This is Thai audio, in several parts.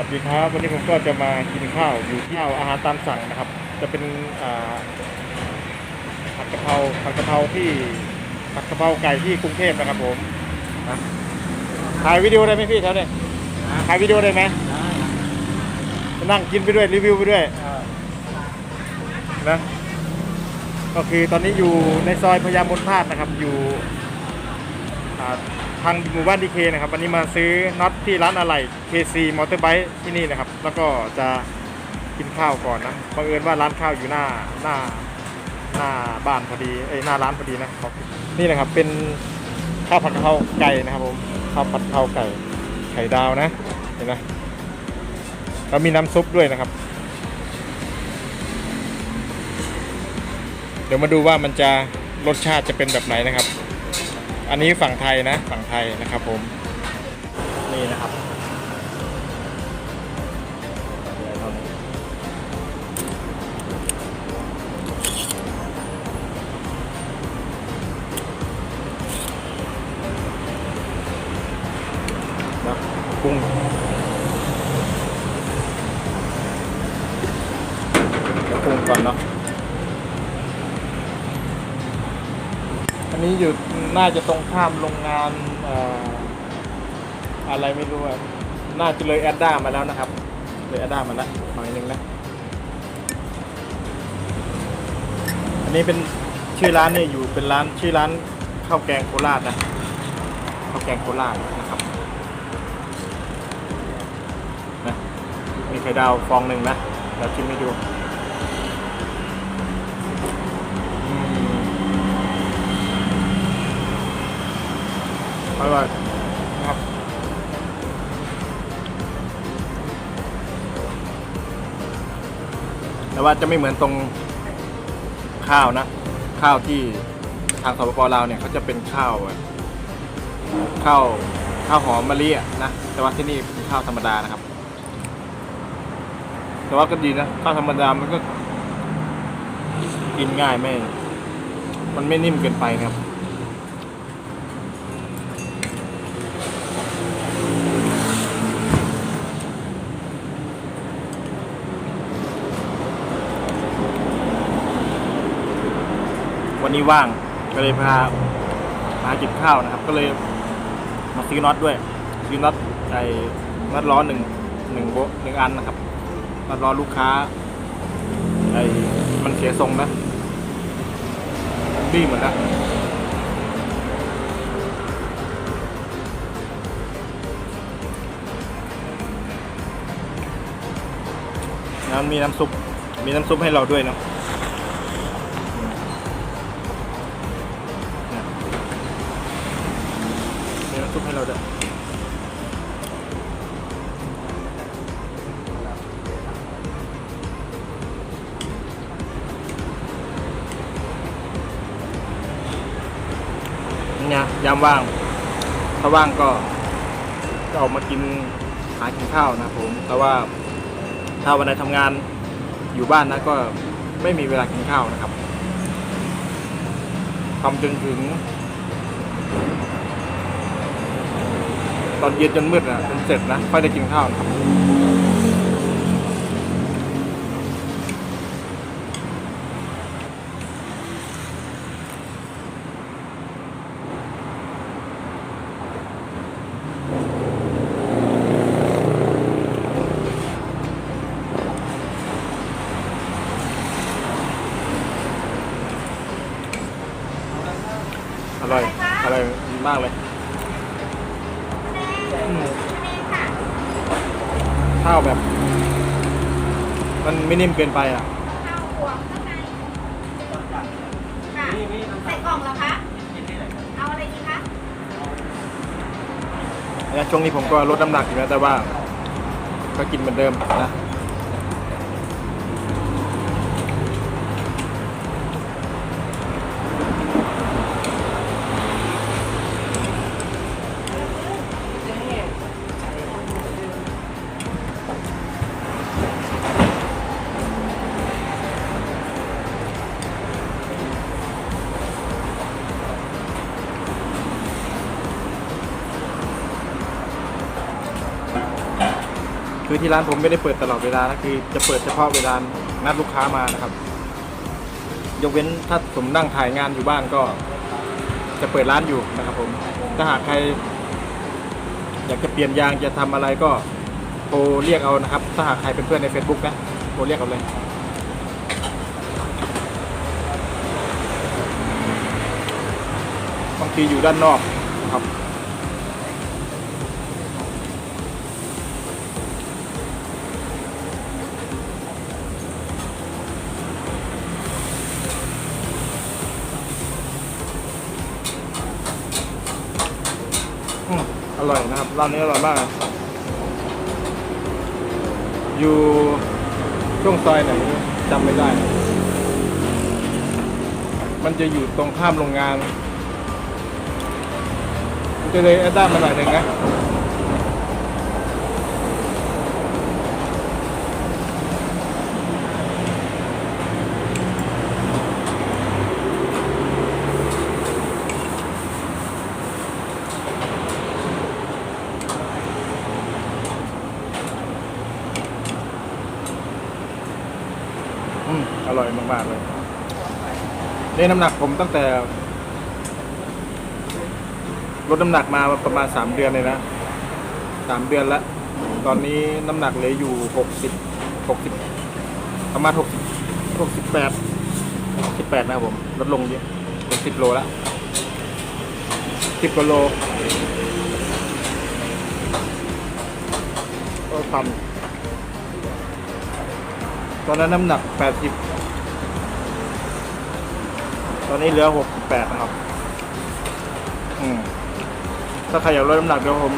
สวัสดีครับวันนี้ผมก็จะมากินข้าวอยู่ที่อาหารตามสั่งนะครับ จะเป็นผัดกะเพราผัดกะเพราที่ผัดกะเพราไก่ที่กรุงเทพนะครับผมถ่ายวิดีโอได้ไหมพี่แถวนี้ถ่ายวิดีโอได้ไหมนั่งกินไปด้วยรีวิวไปด้วยนะก็คือตอนนี้อยู่ในซอยพญามนพาดนะครับอยู่ ทางหมู่บ้านดีเคนะครับวันนี้มาซื้อน็อตที่ร้านอะไหล่ KC Motorbike ที่นี่นะครับ แล้วก็จะกินข้าวก่อนนะบังเอิญว่าร้านข้าวอยู่หน้าหน้าหน้าบ้านพอดีเอ้ยหน้าร้านพอดีนะขอบนี่นะครับเป็นข้าวผัดกะเพราไก่นะครับผมข้าวผัดกะเพราไก่ไข่ดาวนะเห็นไหมแล้วมีน้ำซุปด้วยนะครับ เดี๋ยวมาดูว่ามันจะรสชาติจะเป็นแบบไหนนะครับ อันนี้ฝั่งไทยนะฝั่งไทยนะครับผมนี่นะครับ น่าจะตรงข้ามโรงงานออะไรไม่รู้อะน่าจะเลยแอดด้ามาแล้วนะครับ เลยแอดด้ามาแล้วหน่อยนึงนะ อันนี้เป็นชื่อร้านเนี่ยอยู่เป็นร้านชื่อร้านข้าวแกงโคราชนะข้าวแกงโคราชนะครับนะมีไข่ดาวฟองหนึ่งนะเดี๋ยวชิมให้ดู อร่อยครับแต่ว่าจะไม่เหมือนตรงข้าวนะ ข้าวที่ทางสปปลาวเนี่ยเขาจะเป็นข้าวข้าวข้าวหอมมะลิอะนะแต่ว่าที่นี่เป็นข้าวธรรมดานะครับ แต่ว่าก็ดีนะข้าวธรรมดามันก็กินง่ายไม่ มันไม่นิ่มเกินไปนะครับ วันนี้ว่างก็เลยพาพากินข้าวนะครับ ก็เลยมาซื้อน็อตด้วยซื้อน็อตไอ้น็อตล้อหนึ่งหนึ่งโบหนึ่งอันนะครับน็อตล้อลูกค้าไอ้มันเสียทรงนะบี้หมดแล้วแล้วมีน้ำซุปมีน้ำซุปให้เราด้วยเนาะ ยามว่าง ถ้าว่างก็จะออกมากินหากินข้าวนะครับผมแต่ว่าถ้าวันไหนทำงานอยู่บ้านนะก็ไม่มีเวลากินข้าวนะครับทำจนถึง ตอนเย็นจนมืดนะจนเสร็จนะค่อยได้กินข้าวนะครับอร่อยอร่อยมากเลยอืมข้าวแบบ มันไม่นิ่มเกินไปอะข้าวหัวข้างในค่ะใส่กล่องเหรอคะ เอาอะไรดีคะเนี่ยช่วงนี้ผมก็ลดน้ำหนักอยู่นะแต่ว่า ก็กินเหมือนเดิมนะ ที่ร้านผมไม่ได้เปิดตลอดเวลานะคือจะเปิดเฉพาะเวลานัดลูกค้ามานะครับ ยกเว้นถ้าผมนั่งถ่ายงานอยู่บ้านก็ จะเปิดร้านอยู่นะครับ ผม ถ้าหากใคร อยากจะเปลี่ยนยางจะทำอะไรก็โทรเรียกเอานะครับ ถ้าหากใครเป็นเพื่อนใน Facebook นะโทรเรียกเอาเลยบางทีอยู่ด้านนอกนะครับ ร้านนี้อร่อยมาก อยู่ช่วงซอยไหนจำไม่ได้ มันจะอยู่ตรงข้ามโรงงาน มันจะเลยแอดด้านมาหน่อยหนึ่งนะ มากเลยนี่น้ำหนักผมตั้งแต่ลดน้ำหนักมาประมาณสามเดือนเลยนะสามเดือนแล้วตอนนี้น้ำหนักเหลืออยู่หกสิบหกสิบประมาณหกหกสิบแปดสิบแปดนะครับผม ลดลงเยอะเป็นสิบโลแล้วสิบกว่าโลก็ทำตอนนั้นน้ำหนักแปดสิบ ตอนนี้เหลือหกแปดนะครับ อืม ถ้าใครอยากลดน้ำหนักเดี๋ยวผม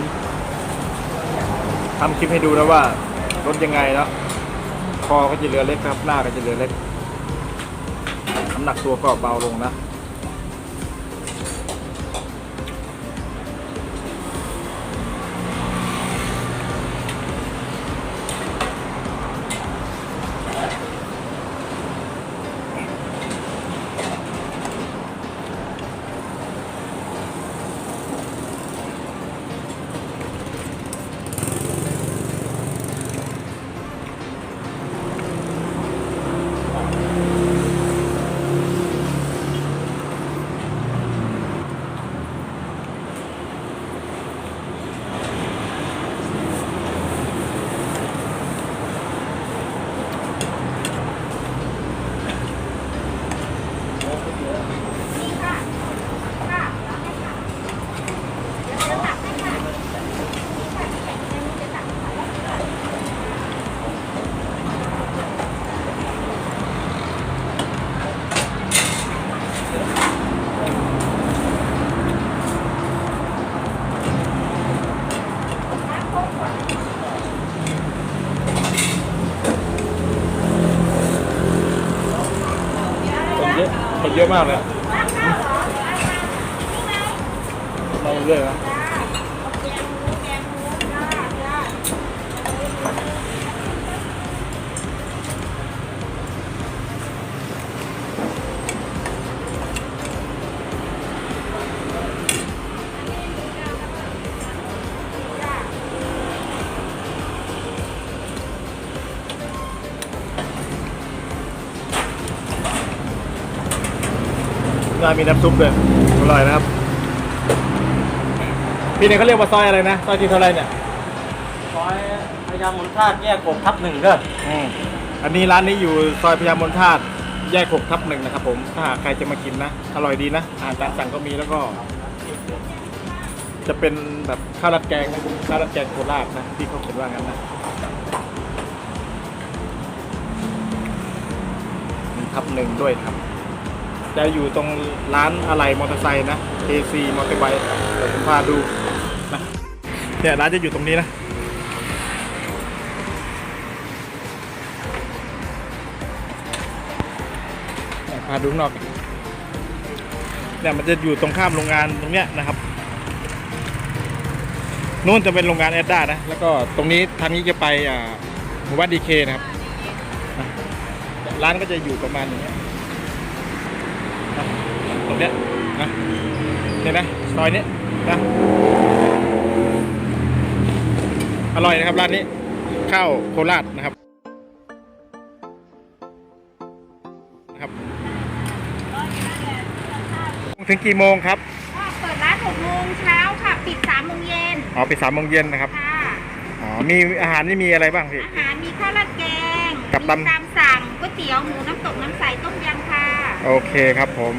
ทำคลิปให้ดูนะว่าลดยังไงนะคอก็จะเหลือเล็กครับ หน้าก็จะเหลือเล็ก น้ำหนักตัวก็เบาลงนะ นี่ค่ะ ค่ะรับให้ค่ะเดี๋ยวจะตักให้ค่ะนี่ค่ะที่แข็งเดี๋ยวจะตักให้ค่ะ คนเยอะคน เยอะมากเลยมาเรื่อยนะ งานมีน้ำซุปเลยอร่อยนะครับ พี่เนี่ยเขาเรียกว่าซอยอะไรนะ ซอยที่เท่าไรเนี่ย ซอยพยามนธาตุแยกกบทับหนึ่งเด้ออืมอันนี้ร้านนี้อยู่ซอยพญามนธาตุแยกหกทับหนึ่งนะครับผม ถ้าหากใครจะมากินนะ อร่อยดีนะอาหารตามสั่งก็มีแล้วก็ จะเป็นแบบข้าวราดแกงนะข้าวราดแกงโคราชนะที่เขาเขียนว่างั้นนะมีทับหนึ่งด้วยครับ จะอยู่ตรงร้านอะไหล่มอเตอร์ไซค์นะ KC มอเตอร์ไบค์เดี๋ยวผมพาดูนะเนี่ยร้านจะอยู่ตรงนี้นะพาดูข้างนอกเนี่ยมันจะอยู่ตรงข้ามโรงงานตรงเนี้ยนะครับนู้นจะเป็นโรงงานแอดด้านะ แล้วก็ตรงนี้ทางนี้จะไปอ่าหมู่บ้านดีเคนะครับอะร้านก็จะอยู่ประมาณอย่างเงี้ย เนี้ยนะเห็นไหมซอยนี้นะอร่อยนะครับร้านนี้ข้าวโคราชนะครับนะครับถึงกี่โมงครับก็เปิดร้าน6โมงเช้าค่ะปิด3โมงเย็นอ๋อไปสามโมงเย็นนะครับค่ะอ๋อมีอาหารนี่มีอะไรบ้างพี่อาหารมีข้าวราดแกงกับมีตำตามสั่งก๋วยเตี๋ยวหมูน้ำตกน้ำใสต้มยำค่ะ โอเคครับผม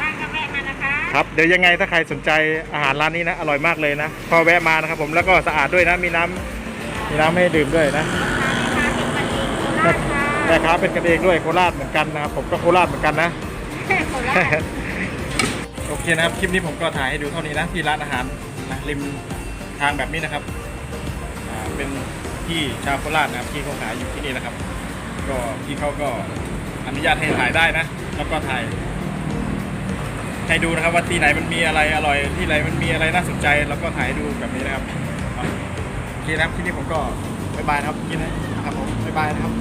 ว่างก็แวะมานะ คะครับเดี๋ยวยังไงถ้าใครสนใจอาหารร้านนี้นะอร่อยมากเลยนะพอแวะมานะครับผมแล้วก็สะอาดด้วยนะมีน้ำมีน้ำให้ดื่มด้วยนะราคาเป็นกันเองโคราชค่ะแม่ค้าเป็นกันเองด้วยโคราชเหมือนกันนะครับผมก็โคราชเหมือนกันนะโคราชโอเคนะครับคลิปนี้ผมก็ถ่ายให้ดูเท่านี้นะที่ร้านอาหารนะริมทางแบบนี้นะครับอ่าเป็นที่ชาวโคราชนะครับที่เขาขายอยู่ที่นี่นะครับ ก็ที่เขาก็อนุญาตให้ถ่ายได้นะ แล้วก็ถ่าย ให้ดูนะครับว่าที่ไหนมันมีอะไรอร่อยที่ไหนมันมีอะไรน่าสนใจแล้วก็ถ่ายให้ดูแบบนี้นะครับโอเคนะครับคลิปนี้ผมก็บ๊ายบายนะครับกินนะครับผมบ๊ายบายนะครับ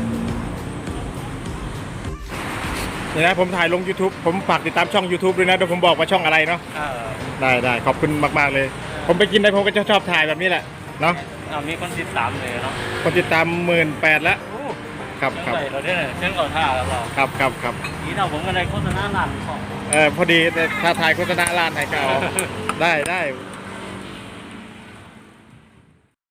เดี๋ยวนะผมถ่ายลง YouTube ผมฝากติดตามช่อง YouTube ด้วยนะเดี๋ยวผมบอกว่าช่องอะไรเนาะเออได้ได้ขอบคุณมากๆเลย ผมไปกินได้ผมก็จะชอบถ่ายแบบนี้แหละเนาะเอามีคนติดตามเลยเนาะคนติดตามหมื่นแปดแล้วโอ้ครับเช่นครับไรเราเนี่ยเช่นก่อนท่าแล้วเราครับครับครับทีเราผมก็เลยโฆษณาหนันของ เออพอดีแต่ถ้าถ่ายโฆษณาร้านไหนก็เอาได้ได้